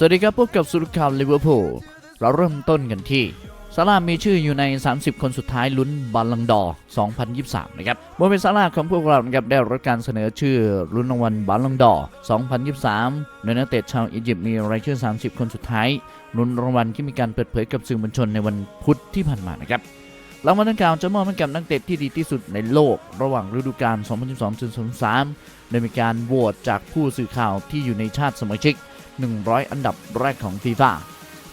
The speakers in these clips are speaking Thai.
สวัสดีครับพบกับสุรข่าวลิเวอร์พูลเราเริ่มต้นกันที่ซาร่ามีชื่ออยู่ใน 30 คนสุดท้ายลุ้นบอลลังดอร์2023 นะครับโมเมนซาร่าของพวกเรานะครับได้รับการเสนอชื่อลุ้นรางวัลบอลลังดอร์2023 โดยนักเตะชาวอียิปต์มีรายชื่อ 30 คนสุดท้ายลุ้นรางวัลที่มีการเปิดเผยกับสื่อมวลชนในวันพุธที่ผ่านมานะครับรางวัลดังกล่าวจะมอบให้กับนักเตะที่ดีที่สุดในโลก ระหว่างฤดูกาล 2012-2013โดยมีการโหวตจากผู้สื่อข่าวที่อยู่ในชาติสมาชิก 100 อันดับแรกของฟีฟ่า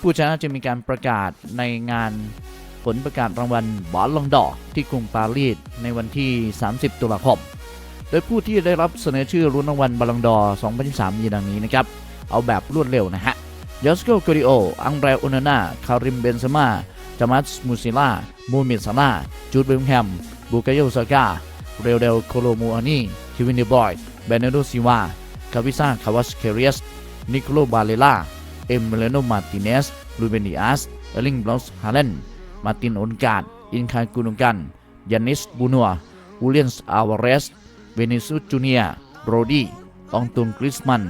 ผู้ชนะจะมีการประกาศในงานผลประกาศรางวัลบอลลองดอที่กรุงปารีสในวันที่ 30 ตุลาคม โดยผู้ที่ได้รับเสนอชื่อรุ่นรางวัลบอลลองดอ2023มีดังนี้นะครับ เอาแบบรวดเร็วนะฮะยอสโกโกริโอ อังเดรอุนานาคาริม เบนเซม่าจามัสมูซิล่า มูมิดซาน่า จูดเบลแฮม บูกายโยซากา เรเดลโคโลมูอานี คิวินเดบอย เบเนโดซิวา คาวิซ่า คาวาสเคเรียส นิโคลบาเลล่า เอมเมเลโนมาติเนสลูเบนิอัส เอลิงบลอสฮาเลน มาตินอนการ์ดอินคากุนกันยานิสบูนัววูเลียนส์อาวาเรส เวนิซุสจูเนียโรดี้องตุนกริสมัน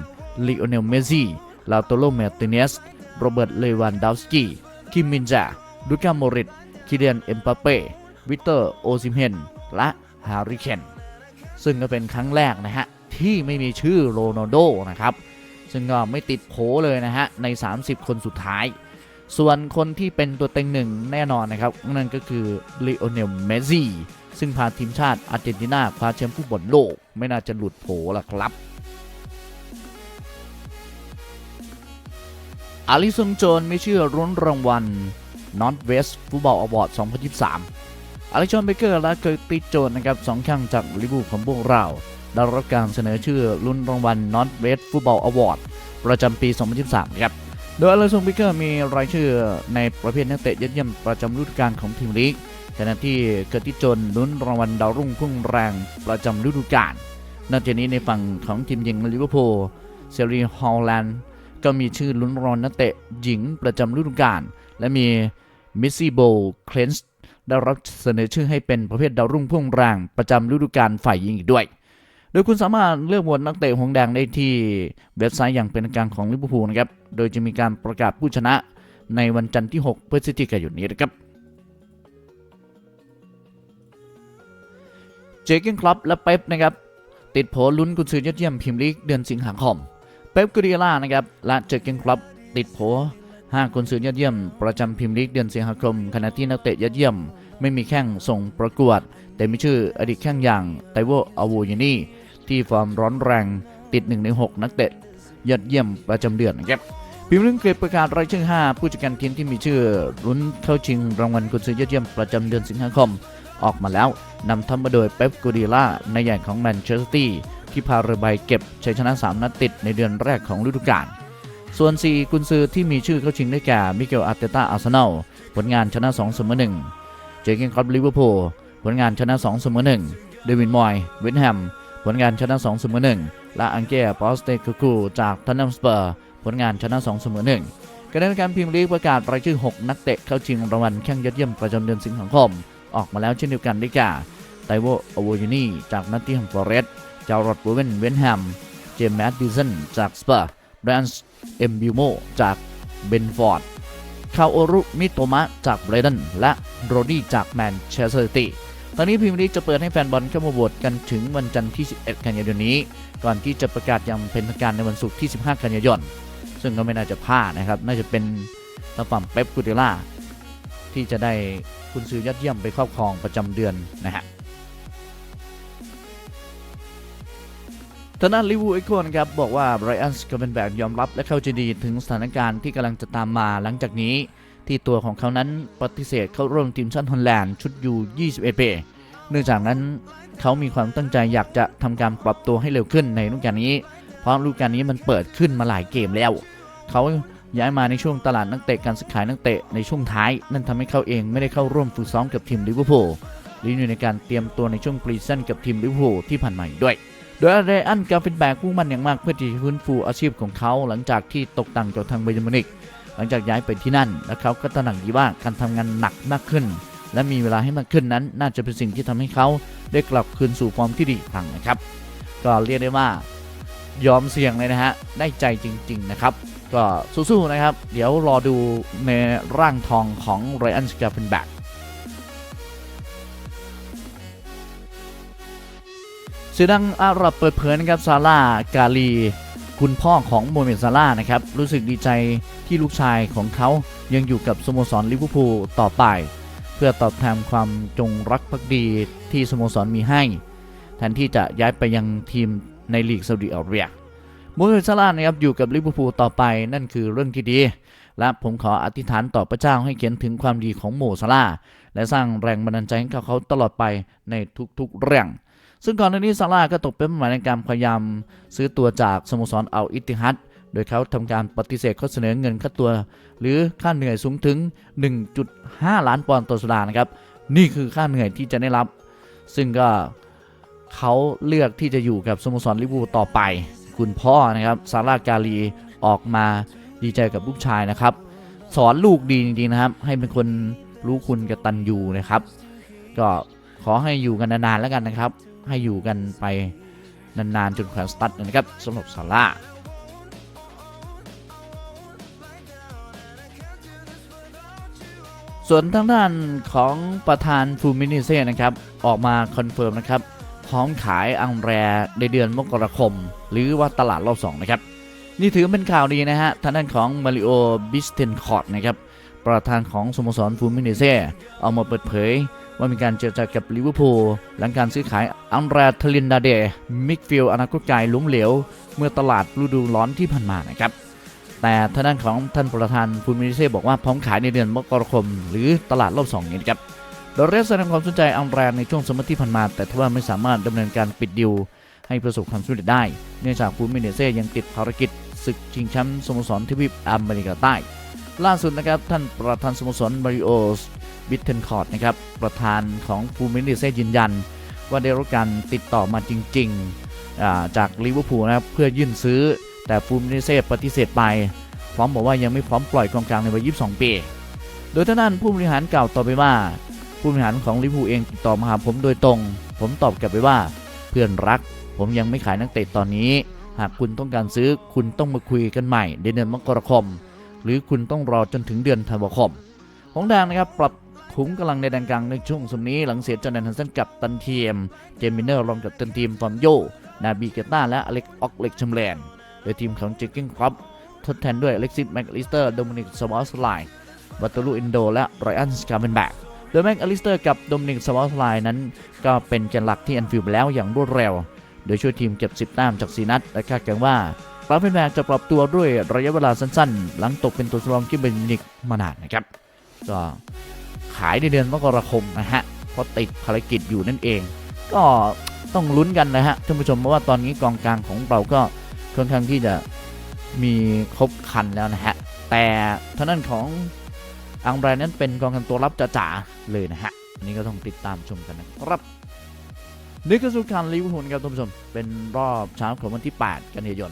ลีโอเนลเมซี่ลาโตโลเมติเนส โรเบิร์ต เลวันดาวสกี้ คิมมินจาลูกาโมริตคิเลียน เอ็มปาเป้ วิเตอร์ โอซิมเฮน และฮาริเคน ซึ่งก็เป็นครั้งแรกนะฮะ ที่ไม่มีชื่อโรนัลโดนะครับ ซึ่งก็ไม่ติดโผเลยนะฮะใน 30 คนสุดท้าย ส่วนคนที่เป็นตัวเต็งหนึ่งแน่นอนนะครับ นั่นก็คือลีโอเนลเมซี่ซึ่งพาทีมชาติอาร์เจนตินาคว้าแชมป์ฟุตบอลโลก ไม่น่าจะหลุดโผล่ะครับอาริสันโจนไมีชื่อรุ้นรางวัล North West Football Award 2023อาริชอนเบเกอร์และเกอร์ติโจนนะครับสองข้างจากลิเวอร์พูลของพวกเรา ได้รับการเสนอชื่อรุ่นรางวัล North West Football Award ประจำปี 2023 ครับ โดยอาริสันเบเกอร์มีรายชื่อในประเภทนักเตะยอดเยี่ยมประจำฤดูกาลของพรีมลีกขณะที่เกอร์ติสโจนลุ้นรางวัลดาวรุ่งพุ่งแรงประจำฤดูกาลนอกจากนี้ในฝั่งของทีมหญิงลิเวอร์พูลเซรีฮอลแลนด์ก็มีชื่อลุ้นรางวัลนักเตะหญิงประจำฤดูกาลและมีมิสซี่โบเคลนส์ได้รับเสนอชื่อให้เป็นประเภทดาวรุ่งพุ่งแรงประจำฤดูกาลฝ่ายหญิงอีกด้วย ดยคุณสามารถเลือกโหวตนักเตะหงแดงได้ที่เว็บไซต์อย่างเป็นทางการของลิเวอร์พูลนะครับ โดยจะมีการประกาศผู้ชนะในวันจันทร์ที่ 6 พฤศจิกายนนี้นะครับ เจเกนคลับและเป๊ปนะครับ ติดโผลุ้นกุญซือยอดเยี่ยมพรีเมียร์ลีกเดือนสิงหาคม เป๊ปก u ดิล่านะครับ และเจอเกนคลับติดโผ5กุนซือยอดเยี่ยม ประจำพรีเมียร์ลีกเดือนสิงหาคมขณะที่นักเตะยอดเยี่ยม ไม่มีแข้งส่งประกวด แต่มีชื่ออดีตแข้งอย่างไตโวอาวูยานี ที่ฟอร์มร้อนแรงติด 1 ใน 6 นักเตะยอดเยี่ยมประจำเดือนนะครับพิมพ์ลิงเกรดประกาศรายชื่อ 5 ผู้จัดการทีมที่มีชื่อลุ้นเข้าชิงรางวัลกุนซือยอดเยี่ยมประจำเดือนสิงหาคม ออกมาแล้วนำทัพมาโดยเป๊ปกูดิล่าในใหญ่ของแมนเชสเตอร์ที่พาเรือใบเก็บชัยชนะ 3 นัดติดในเดือนแรกของฤดูกาลส่วน 4 กุนซือที่มีชื่อเข้าชิงได้แก่มิเกลอาร์เตต้าอาร์เซนอลผลงานชนะ2เสมอ1เจเกนคลับลิเวอร์พูลผลงานชนะ2เสมอ1เดวินมอยเวนแฮม ผลงานชนะ2เสมอ1และอังเกียปอสเตคูคูจากทันนัมสเปอร์ผลงานชนะ2เสมอ1การในการพิมพ์ลีกประกาศรายชื่อ 6 นักเตะเข้าชิงรางวัลแข้งยอดเยี่ยมประจำเดือนสิงหาคม ออกมาแล้วเช่นเดียวกันได้แก่ไตโวอโวยูนีจากนัตติงแฮมฟอร์เรสต์จารอดบูเวนเวนแฮม เจมส์แมดดิสันจากสเปอร์แบรนส์เอ็มบิวโมจากเบนฟอร์ดคาโอรุมิโตมะจากเบรดันและโรดี้จากแมนเชสเตอร์ซิตี้ ตอนนี้พรีเมียร์ลีกจะเปิดให้แฟนบอลเข้ามาโหวตกันถึงวันจันทร์ที่ 11 กันยายนนี้ ก่อนที่จะประกาศอย่างเป็นทางการในวันศุกร์ที่ 15 กันยายน ซึ่งก็ไม่น่าจะพลาดนะครับ น่าจะเป็นทางฝั่งเป๊ปกูเดล่าที่จะได้คุณซื้อยอดเยี่ยมไปครอบครองประจำเดือนนะฮะทางด้านลิวูเอ็กโคนครับบอกว่าไบรอันส์ก็เป็นแบบยอมรับและเข้าใจดีถึงสถานการณ์ที่กำลังจะตามมาหลังจากนี้ ที่ตัวของเขานั้นปฏิเสธเข้าร่วมทีมชาติฮอลแลนด์ชุดยู21ปีเนื่องจากนั้นเขามีความตั้งใจอยากจะทำการปรับตัวให้เร็วขึ้นในฤดูกาลนี้ เพราะฤดูกาลนี้มันเปิดขึ้นมาหลายเกมแล้ว เขาย้ายมาในช่วงตลาดนักเตะการซื้อขายนักเตะในช่วงท้าย นั่นทำให้เขาเองไม่ได้เข้าร่วมฝึกซ้อมกับทีมลิเวอร์พูลหรืออยู่ในการเตรียมตัวในช่วงปรีซีซั่นกับทีมลิเวอร์พูลที่ผ่านมาด้วย โดยอาเรอันกาฟินแบกมุ่งมั่นอย่างมากเพื่อที่จะฟื้นฟูอาชีพของเขาหลังจากที่ตกต่ำจากทางเบย์มินิก หลังจากย้ายไปที่นั่นและเขาก็ตระหนักดีว่าการทำงานหนักมากขึ้น และมีเวลาให้มากขึ้นนั้น น่าจะเป็นสิ่งที่ทำให้เขาได้กลับคืนสู่ฟอร์มที่ดีอีกครั้งนะครับ ก็เรียกได้ว่ายอมเสี่ยงเลยนะฮะได้ใจจริง ๆ นะครับ ก็สู้ๆนะครับ เดี๋ยวรอดูในร่างทองของไรอันสกาเป็นแบก สื่อดังอาหรับเปิดเผยนะครับซาร่ากาลี คุณพ่อของโมเมนซาร่านะครับรู้สึกดีใจที่ลูกชายของเขายังอยู่กับสโมสรลิเวอร์พูลต่อไป เพื่อตอบแทนความจงรักภักดีที่สโมสรมีให้แทนที่จะย้ายไปยังทีมในลีกซาอุดิอาระเบียโมเมนซาร่านะครับอยู่กับลิเวอร์พูลต่อไปนั่นคือเรื่องที่ดี และผมขออธิษฐานต่อพระเจ้าให้เขียนถึงความดีของโมซาร่าและสร้างแรงบันดาลใจให้กับเขาตลอดไปในทุกๆเรื่อง ซึ่งก่อนหน้านี้ซาร่าก็ตกเป็นเป้าหมายในการพยายามซื้อตัวจากสโมสรอัลอิตติฮัดโดยเขาทำการปฏิเสธข้อเสนอเงินค่าตัว หรือค่าเหนื่อยสูงถึง 1.5 ล้านปอนด์ต่อสัปดาห์นะครับ นี่คือค่าเหนื่อยที่จะได้รับ ซึ่งก็เขาเลือกที่จะอยู่กับสโมสรลิเวอร์พูลต่อไป คุณพ่อนะครับซาร่ากาลีออกมาดีใจกับลูกชายนะครับ สอนลูกดีจริงๆนะครับ ให้เป็นคนรู้คุณกตัญญูนะครับ ก็ขอให้อยู่กันนานๆแล้วกันนะครับ ให้อยู่กันไปนานๆ จนแขวนสตัดนะครับสำหรับซาร่าส่วนทางด้านของประธานฟูมินิเซ่นะครับ ออกมาคอนเฟิร์มนะครับ พร้อมขายอังแรในเดือนมกราคม หรือว่าตลาดรอบ 2 นะครับ นี่ถือเป็นข่าวดีนะฮะ ทางด้านของมาริโอบิสเทนคอร์ดนะครับ ประธานของสโมสรฟูมิเนเซ่ออกมาเปิดเผย ว่ามีการเจรจากับลิเวอร์พูลหลังการซื้อขายอังแรทลินดาเดมิกฟิลอนาคตไกลล้มเหลว เมื่อตลาดฤดูร้อนที่ผ่านมานะครับแต่ทางด้านของท่านประธานฟูมิเนเซ่บอกว่าพร้อมขายในเดือนมกราคม หรือตลาดรอบ2นี้นะครับโดยเรสแสดงความสนใจอังแรในช่วงสมมติที่ผ่านมา แต่ทว่าไม่สามารถดำเนินการปิดดิวให้ประสบความสำเร็จได้ เนื่องจากฟูมิเนเซ่ยังติดภารกิจศึกชิงแชมป์สโมสรทวีปอเมริกาใต้ ล่าสุดนะครับท่านประธานสโมสรมาริโอสบิทเทนคอร์ดนะครับประธานของฟูมินิเซยืนยัน ว่าได้รับการติดต่อมาจริงๆจากลิเวอร์พูลนะครับเพื่อยื่นซื้อ แต่ฟูมินิเซปฏิเสธไป พร้อมบอกว่ายังไม่พร้อมปล่อยกองกลางในวัย 22 ปี โดยท่านนั้นผู้บริหารกล่าวต่อไปว่า ผู้บริหารของลิเวอร์พูลเองติดต่อมาหาผมโดยตรง ผมตอบกลับไปว่าเพื่อนรัก ผมยังไม่ขายนักเตะตอนนี้ หากคุณต้องการซื้อคุณต้องมาคุยกันใหม่ในเดือนมกราคม หรือคุณต้องรอจนถึงเดือนธันวาคมของแดงนะครับปรับขุมกำลังในแดนกลางในช่วงสมนี้หลังเสียจอห์นแดนฮันเซนกับตันเทียม เจมินเนอร์รวมกับตันทีมฟอร์มโย นาบีเกต้าและอเล็กออกเล็กชัมแลนโดยทีมของเจคกิ้งครอปทดแทนด้วยอเล็กซิสแม็กลิสเตอร์โดมินิกสวอสไลน์วัตตูลูอินโด และไรอันสกาเบนแบกโดยแม็กอลิสเตอร์กับโดมินิกสวอสไลน์นั้น ก็เป็นแกนหลักที่แอนฟิลด์ไปแล้วอย่างรวดเร็ว โดยช่วยทีมเก็บ 10 แต้มจากสีนัดและคาดการณ์ว่า ปราเฟนแบกจะปรับตัวด้วยระยะเวลาสั้นๆ หลังตกเป็นตัวสำรองที่เป็นนิกมานานนะครับ ก็ขายในเดือนมกราคมนะฮะเพราะติดภารกิจอยู่นั่นเอง ก็ต้องลุ้นกันนะฮะท่านผู้ชมเพราะว่าตอนนี้กองกลางของเราก็ค่อนข้างที่จะมีครบคันแล้วนะฮะ แต่ท่านั้นของอังแบรนนั้นเป็นกองกลางตัวรับจ๋าๆเลยนะฮะ อันนี้ก็ต้องติดตามชมกันนะครับนี่คือสุขการลิเวอร์พูลครับท่านผู้ชม เป็นรอบเช้าของวันที่ 8 กันยายน